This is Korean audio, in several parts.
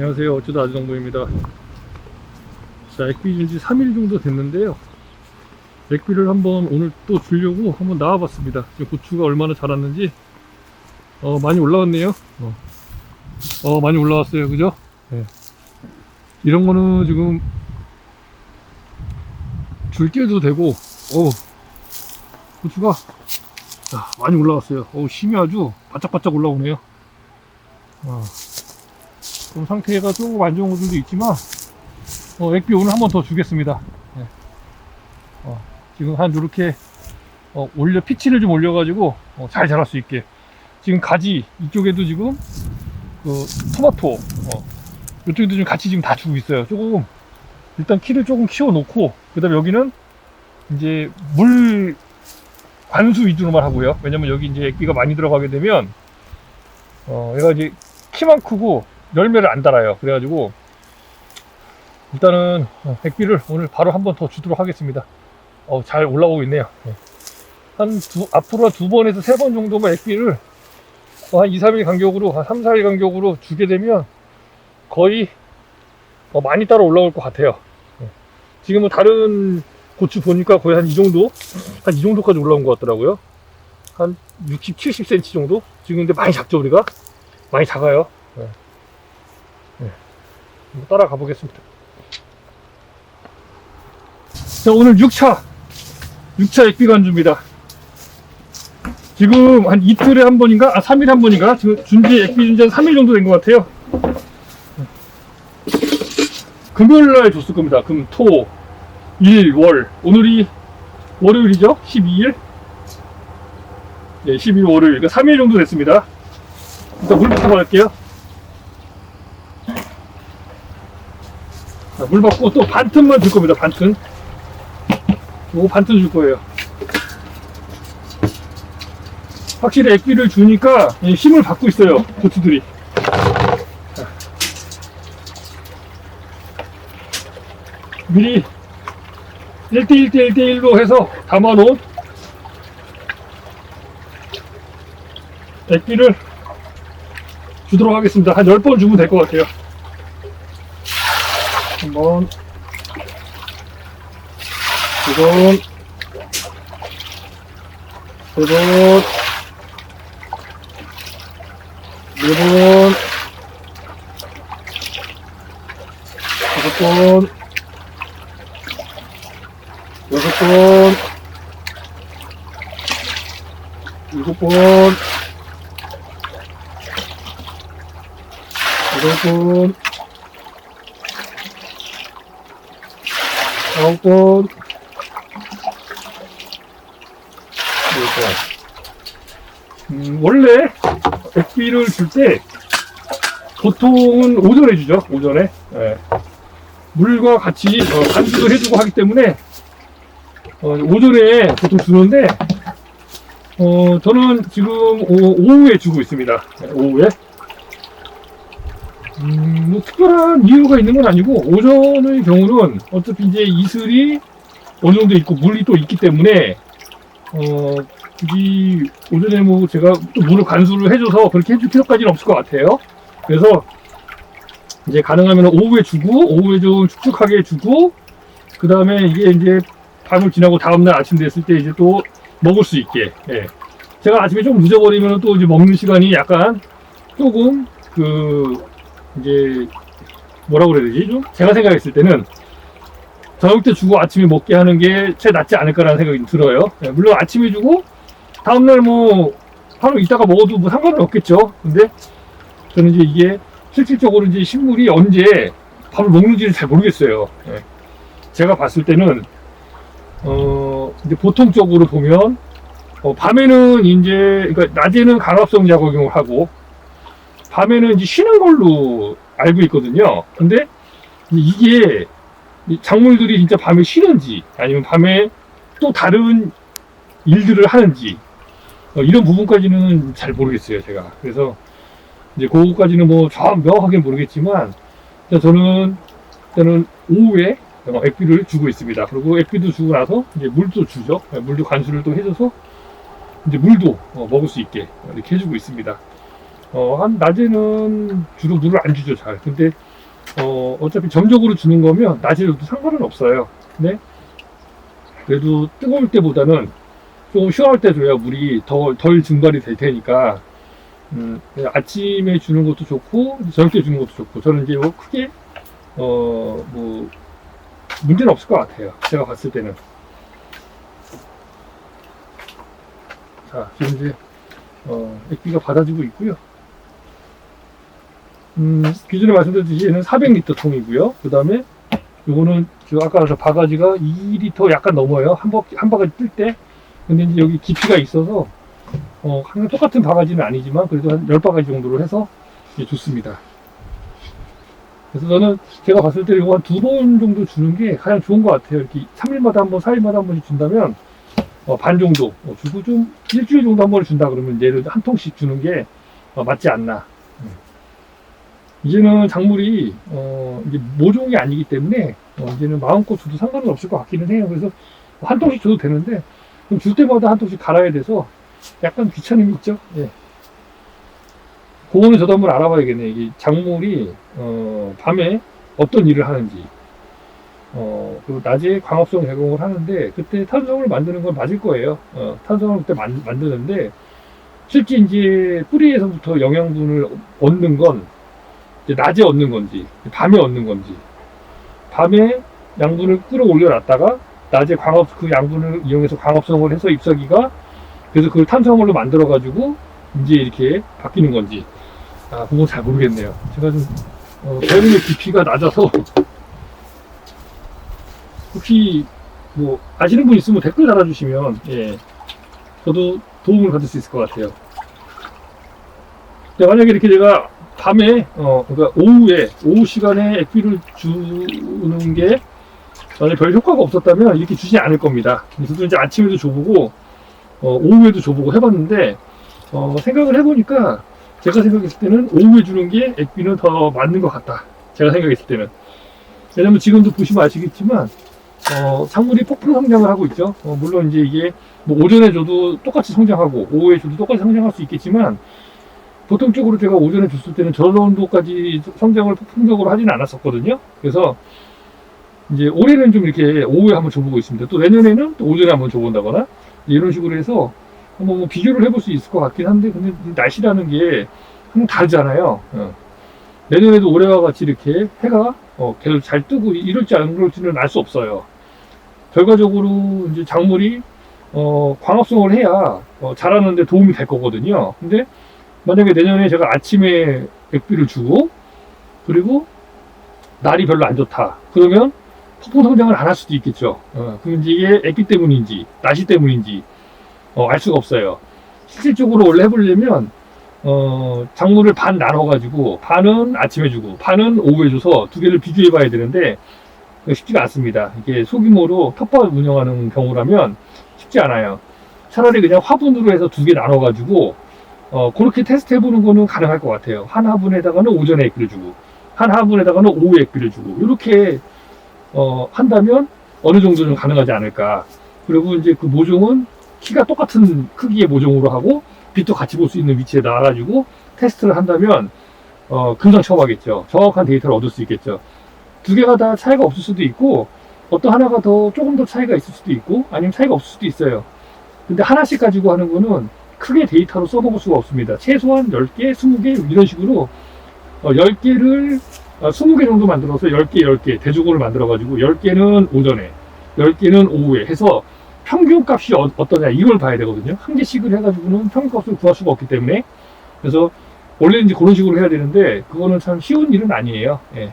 안녕하세요. 어쩌다 아주정보입니다. 자, 액비 준지 3일 정도 됐는데요. 액비를 한번 오늘 또 주려고 한번 나와 봤습니다. 지금 고추가 얼마나 자랐는지, 어, 많이 올라왔네요. 어, 어, 많이 올라왔어요. 그죠? 네. 이런 거는 지금 줄 띄워도 되고, 어 고추가 자, 많이 올라왔어요. 어 힘이 아주 바짝바짝 올라오네요. 어. 좀 상태가 조금 안 좋은 것들도 있지만 어, 액비 오늘 한 번 더 주겠습니다. 네. 어, 지금 한 이렇게 어, 올려 피치를 좀 올려가지고 어, 잘 자랄 수 있게 지금 가지 이쪽에도 지금 그 토마토 어, 이쪽에도 좀 같이 지금 다 주고 있어요. 조금 일단 키를 조금 키워 놓고 그 다음에 여기는 이제 물 관수 위주로만 하고요. 왜냐면 여기 이제 액비가 많이 들어가게 되면 어, 얘가 이제 키만 크고 열매를 안 달아요. 그래가지고 일단은 어, 액비를 오늘 바로 한 번 더 주도록 하겠습니다. 어, 잘 올라오고 있네요. 네. 한 두, 앞으로 한두 번에서 세 번 정도만 액비를 어, 한 2, 3일 간격으로, 한 3, 4일 간격으로 주게 되면 거의 어, 많이 따라 올라올 것 같아요. 네. 지금은 다른 고추 보니까 거의 한 이 정도? 한 이 정도까지 올라온 것 같더라고요. 한 60, 70cm 정도? 지금 근데 많이 작죠, 우리가? 많이 작아요. 따라가 보겠습니다. 자, 오늘 6차. 6차 액비관주입니다. 지금 한 이틀에 한 번인가? 아, 3일에 한 번인가? 지금 준비 액비 준지 한 3일 정도 된 것 같아요. 금요일 날 줬을 겁니다. 금, 토, 일, 월. 오늘이 월요일이죠? 12일? 네, 12일 월요일. 그러니까 3일 정도 됐습니다. 일단 물부터 받을게요. 자, 물 받고 또 반틈만 줄 겁니다. 반틈. 요거 반틈 줄 거예요. 확실히 액비를 주니까 예, 힘을 받고 있어요. 자. 미리 1대1대 1대1로 해서 담아놓은 액비를 주도록 하겠습니다. 한 10번 주면 될 것 같아요. 한 번, 두 번, 세 번, 네 번, 다섯 번, 여섯 번, 일곱 번, 여덟 번, 번. 음, 원래 액비를 줄 때 보통은 오전에 주죠. 오전에. 예. 물과 같이 어, 간수도 해주고 하기 때문에 어, 오전에 보통 주는데 어, 저는 지금 오, 오후에 주고 있습니다. 네, 오후에. 음, 뭐 특별한 이유가 있는 건 아니고 오전의 경우는 어차피 이제 이슬이 어느 정도 있고 물이 또 있기 때문에 어, 굳이 오전에 뭐 제가 또 물을 관수를 해줘서 그렇게 해줄 필요까지는 없을 것 같아요. 그래서 이제 가능하면 오후에 주고 오후에 좀 축축하게 주고 그 다음에 이게 이제 밤을 지나고 다음날 아침 됐을 때 이제 또 먹을 수 있게. 예. 제가 아침에 좀 늦어버리면 또 이제 먹는 시간이 약간 조금 그 이제 뭐라고 그래야 되지? 좀 제가 생각했을 때는 저녁 때 주고 아침에 먹게 하는 게채 낫지 않을까라는 생각이 들어요. 예, 물론 아침에 주고 다음날 뭐 하루 있다가 먹어도 뭐 상관은 없겠죠. 근데 저는 이제 이게 실질적으로 이제 식물이 언제 밥을 먹는지를 잘 모르겠어요. 예. 제가 봤을 때는 어, 이제 보통적으로 보면, 어, 밤에는 이제, 그러니까 낮에는 강압성 작용을 하고, 밤에는 이제 쉬는 걸로 알고 있거든요. 근데 이게 이 작물들이 진짜 밤에 쉬는지, 아니면 밤에 또 다른 일들을 하는지, 어, 이런 부분까지는 잘 모르겠어요, 제가. 그래서 이제 그거까지는 뭐 정확하게 모르겠지만, 일단 저는, 저는 오후에 어, 액비를 주고 있습니다. 그리고 액비도 주고 나서 이제 물도 주죠. 네, 물도 관수를 또 해줘서 이제 물도 어, 먹을 수 있게 이렇게 해주고 있습니다. 어, 한 낮에는 주로 물을 안 주죠, 잘. 근데 어, 어차피 점적으로 주는 거면 낮에 줘도 상관은 없어요. 근데 그래도 뜨거울 때보다는 조금 시원할 때 줘야 물이 덜, 덜 증발이 될 테니까 음, 아침에 주는 것도 좋고 저녁에 주는 것도 좋고 저는 이제 크게 어 뭐 문제는 없을 것 같아요. 제가 봤을 때는 자 지금 이제 어, 액비가 받아지고 있고요. 음, 기존에 말씀드렸듯이 얘는 400리터 통이고요. 그 다음에 요거는 저 아까 저 바가지가 2리터 약간 넘어요. 한, 바, 한 바가지 뜰 때. 근데 이제 여기 깊이가 있어서 어, 항상 똑같은 바가지는 아니지만 그래도 한 10바가지 정도로 해서 좋습니다. 그래서 저는 제가 봤을 때 이거 한 두 번 정도 주는 게 가장 좋은 것 같아요. 이렇게 3일마다 한 번, 4일마다 한 번씩 준다면 어, 반 정도 어, 주고 좀 일주일 정도 한 번을 준다 그러면 얘를 한 통씩 주는 게 어, 맞지 않나. 음. 이제는 작물이 어, 이제 모종이 아니기 때문에 어, 이제는 마음껏 줘도 상관은 없을 것 같기는 해요. 그래서 한 통씩 줘도 되는데 줄 때마다 한 통씩 갈아야 돼서 약간 귀찮음이 있죠. 예. 그거는 저도 한번 알아봐야겠네. 이게 작물이 어, 밤에 어떤 일을 하는지. 어, 그리고 낮에 광합성 제공을 하는데 그때 탄성을 만드는 건 맞을 거예요. 어, 탄성을 그때 만, 만드는데 실제 이제 뿌리에서부터 영양분을 얻는 건 낮에 얻는 건지 밤에 얻는 건지 밤에 양분을 끌어올려 놨다가 낮에 광합 그 양분을 이용해서 광합성을 해서 잎사귀가 그래서 그걸 탄수화물로 만들어 가지고 이제 이렇게 바뀌는 건지 아 그건 잘 모르겠네요. 제가 좀 어, 배움의 깊이가 낮아서 혹시 뭐 아시는 분 있으면 댓글 달아주시면 예 저도 도움을 받을 수 있을 것 같아요. 근데 만약에 이렇게 제가 밤에 어 그러니까 오후에 오후 시간에 액비를 주는 게 만약 별 효과가 없었다면 이렇게 주지 않을 겁니다. 저도 이제 아침에도 줘보고 어, 오후에도 줘보고 해봤는데 어, 생각을 해보니까 제가 생각했을 때는 오후에 주는 게 액비는 더 맞는 것 같다. 제가 생각했을 때는 왜냐면 지금도 보시면 아시겠지만 어, 작물이 폭풍 성장을 하고 있죠. 어, 물론 이제 이게 뭐 오전에 줘도 똑같이 성장하고 오후에 줘도 똑같이 성장할 수 있겠지만 보통적으로 제가 오전에 줬을 때는 저 정도까지 성장을 폭풍적으로 하지는 않았었거든요. 그래서 이제 올해는 좀 이렇게 오후에 한번 줘보고 있습니다. 또 내년에는 또 오전에 한번 줘본다거나 이런 식으로 해서 한번 뭐 비교를 해볼 수 있을 것 같긴 한데 근데 날씨라는 게 항상 다르잖아요. 어. 내년에도 올해와 같이 이렇게 해가 어, 계속 잘 뜨고 이럴지 안 그럴지는 알 수 없어요. 결과적으로 이제 작물이 어, 광합성을 해야 어, 자라는데 도움이 될 거거든요. 근데 만약에 내년에 제가 아침에 백비를 주고 그리고 날이 별로 안 좋다. 그러면 폭풍 성장을 안 할 수도 있겠죠. 어, 그럼 이게 액기 때문인지 날씨 때문인지 어, 알 수가 없어요. 실질적으로 원래 해보려면 어, 작물을 반 나눠가지고 반은 아침에 주고 반은 오후에 줘서 두 개를 비교해 봐야 되는데 쉽지가 않습니다. 이게 소규모로 텃밭 운영하는 경우라면 쉽지 않아요. 차라리 그냥 화분으로 해서 두 개 나눠가지고 어, 그렇게 테스트 해보는 거는 가능할 것 같아요. 한 화분에다가는 오전에 액비를 주고 한 화분에다가는 오후에 액비를 주고 이렇게 어, 한다면 어느 정도는 가능하지 않을까. 그리고 이제 그 모종은 키가 똑같은 크기의 모종으로 하고 빛도 같이 볼 수 있는 위치에 놔가지고 테스트를 한다면 어, 금상첨화겠죠. 정확한 데이터를 얻을 수 있겠죠. 두 개가 다 차이가 없을 수도 있고 어떤 하나가 더 조금 더 차이가 있을 수도 있고 아니면 차이가 없을 수도 있어요. 근데 하나씩 가지고 하는 거는 크게 데이터로 써먹을 수가 없습니다. 최소한 10개, 20개 이런 식으로 어, 10개를 어, 20개 정도 만들어서 10개, 10개 대조고를 만들어가지고 10개는 오전에, 10개는 오후에 해서 평균 값이 어, 떠냐 이걸 봐야 되거든요. 한 개씩을 해가지고는 평균 값을 구할 수가 없기 때문에 그래서 원래는 이제 그런 식으로 해야 되는데 그거는 참 쉬운 일은 아니에요. 예.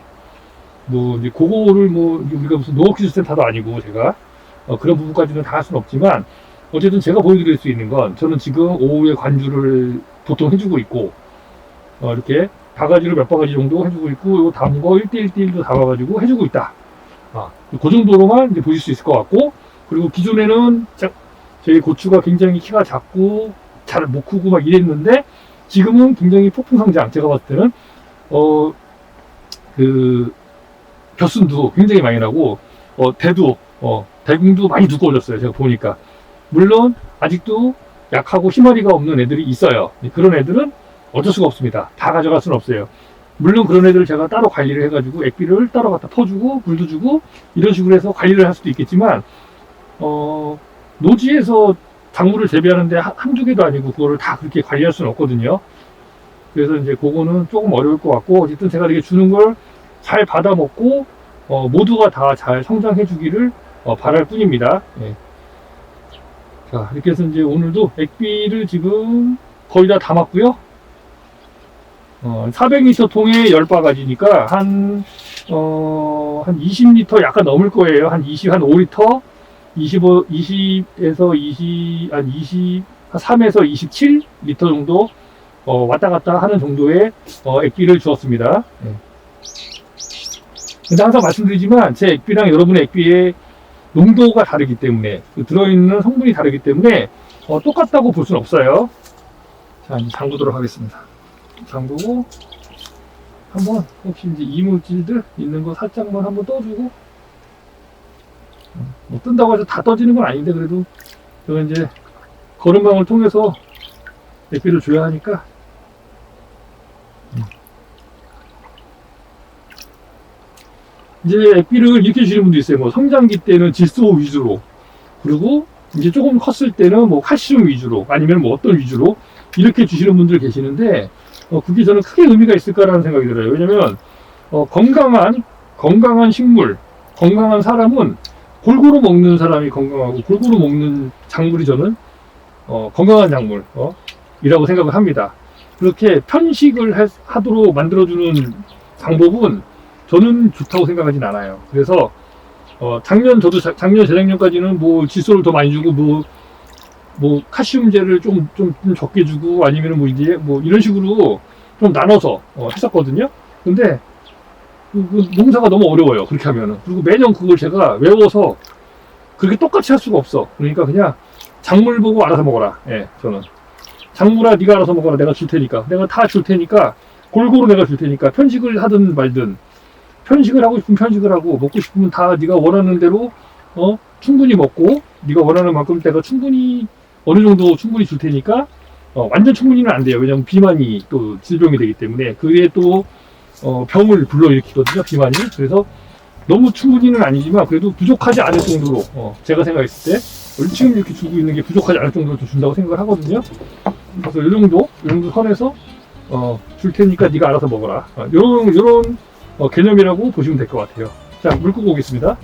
뭐 이제 그거를 뭐 우리가 무슨 농업기술 센터도 아니고 제가 어, 그런 부분까지는 다 할 수는 없지만 어쨌든 제가 보여드릴 수 있는 건 저는 지금 오후에 관주를 보통 해주고 있고 어, 이렇게 바가지를 몇 바가지 정도 해주고 있고 요 담은 거 1대1대1도 담아가지고 해주고 있다. 아, 그 정도로만 이제 보실 수 있을 것 같고 그리고 기존에는 자- 저희 고추가 굉장히 키가 작고 잘 못 크고 막 이랬는데 지금은 굉장히 폭풍 성장. 제가 봤을 때는 어그 벼순도 굉장히 많이 나고 어 대도 어 대궁도 많이 두꺼워졌어요. 제가 보니까 물론 아직도 약하고 희머리가 없는 애들이 있어요 그런 애들은 어쩔 수가 없습니다 다 가져갈 수는 없어요 물론 그런 애들을 제가 따로 관리를 해가지고 액비를 따로 갖다 퍼주고 물도 주고 이런 식으로 해서 관리를 할 수도 있겠지만 어, 노지에서 작물을 재배하는데 한- 한두 개도 아니고 그거를 다 그렇게 관리할 수는 없거든요. 그래서 이제 그거는 조금 어려울 것 같고 어쨌든 제가 이렇게 주는 걸 잘 받아 먹고 어, 모두가 다 잘 성장해 주기를 어, 바랄 뿐입니다. 예. 자 이렇게 해서 이제 오늘도 액비를 지금 거의 다 담았고요. 어, 400리터 통에 10바가지니까 한, 어, 한 20리터 약간 넘을 거예요. 한 20, 한 5리터? 25, 20에서 20, 한 20, 한 3에서 27리터 정도, 어, 왔다 갔다 하는 정도의, 어, 액비를 주었습니다. 예. 근데 항상 말씀드리지만, 제 액비랑 여러분의 액비의 농도가 다르기 때문에, 그 들어있는 성분이 다르기 때문에, 어, 똑같다고 볼 수는 없어요. 자, 이제 잠그도록 하겠습니다. 잠그고 한번 혹시 이제 이물질들 있는 거 살짝만 한번 떠주고 음, 뭐 뜬다고 해서 다 떠지는 건 아닌데 그래도 제가 이제 거름방을 통해서 액비를 줘야 하니까 이제 액비를 이렇게 주시는 분도 있어요. 뭐 성장기 때는 질소 위주로 그리고 이제 조금 컸을 때는 뭐 칼슘 위주로 아니면 뭐 어떤 위주로 이렇게 주시는 분들 계시는데 어, 그게 저는 크게 의미가 있을까라는 생각이 들어요. 왜냐면 어, 건강한 건강한 식물, 건강한 사람은 골고루 먹는 사람이 건강하고 골고루 먹는 작물이 저는 어, 건강한 작물 어, 이라고 생각을 합니다. 그렇게 편식을 하- 하도록 만들어주는 방법은 저는 좋다고 생각하진 않아요. 그래서 어, 작년 저도 자- 작년 재작년까지는 뭐 질소를 더 많이 주고 뭐뭐 칼슘제를 좀, 좀, 좀 적게 주고 아니면 뭐 이제 뭐 이런 식으로 좀 나눠서 어, 했었거든요. 근데 그, 그 농사가 너무 어려워요. 그렇게 하면은. 그리고 매년 그걸 제가 외워서 그렇게 똑같이 할 수가 없어. 그러니까 그냥 작물 보고 알아서 먹어라. 예, 저는. 작물아 네가 알아서 먹어라. 내가 줄 테니까. 내가 다 줄 테니까 골고루 내가 줄 테니까 편식을 하든 말든 편식을 하고 싶으면 편식을 하고 먹고 싶으면 다 네가 원하는 대로 어 충분히 먹고 네가 원하는 만큼 내가 충분히 어느 정도 충분히 줄 테니까 어, 완전 충분히는 안 돼요. 왜냐면 비만이 또 질병이 되기 때문에 그게 또 어, 병을 불러일으키거든요. 비만이. 그래서 너무 충분히는 아니지만 그래도 부족하지 않을 정도로 어, 제가 생각했을 때 지금 이렇게 주고 있는 게 부족하지 않을 정도로 준다고 생각을 하거든요. 그래서 이 정도, 이 정도 선에서 어, 줄 테니까 네가 알아서 먹어라. 어, 요런 요런 어, 개념이라고 보시면 될 것 같아요. 자, 물 끄고 오겠습니다.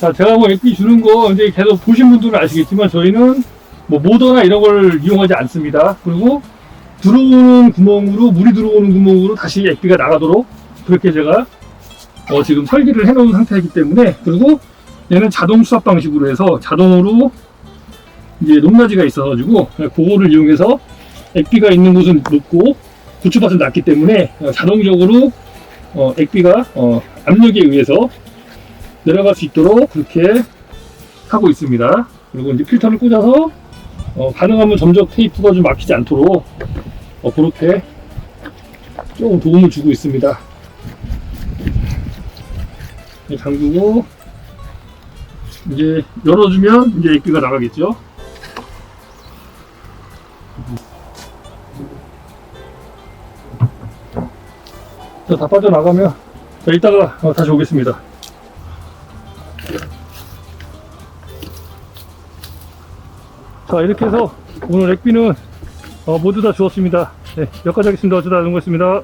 자, 제가 뭐 액비 주는 거 이제 계속 보신 분들은 아시겠지만 저희는 뭐 모더나 이런 걸 이용하지 않습니다. 그리고 들어오는 구멍으로 물이 들어오는 구멍으로 다시 액비가 나가도록 그렇게 제가 어, 지금 설계를 해놓은 상태이기 때문에 그리고 얘는 자동 수압 방식으로 해서 자동으로 이제 높낮이가 있어가지고 그거를 이용해서 액비가 있는 곳은 높고 부추밭은 낮기 때문에 어, 자동적으로 어, 액비가 어, 압력에 의해서 내려갈 수 있도록 그렇게 하고 있습니다. 그리고 이제 필터를 꽂아서 어, 가능하면 점적 테이프가 좀 막히지 않도록 어, 그렇게 조금 도움을 주고 있습니다. 네, 잠그고 이제 열어주면 이제 액비가 나가겠죠. 다 빠져나가면 자, 이따가 어, 다시 오겠습니다. 자 이렇게 해서 오늘 액비는 어, 모두 다 주었습니다. 네, 여기까지 하겠습니다. 어쩌다 농구였습니다.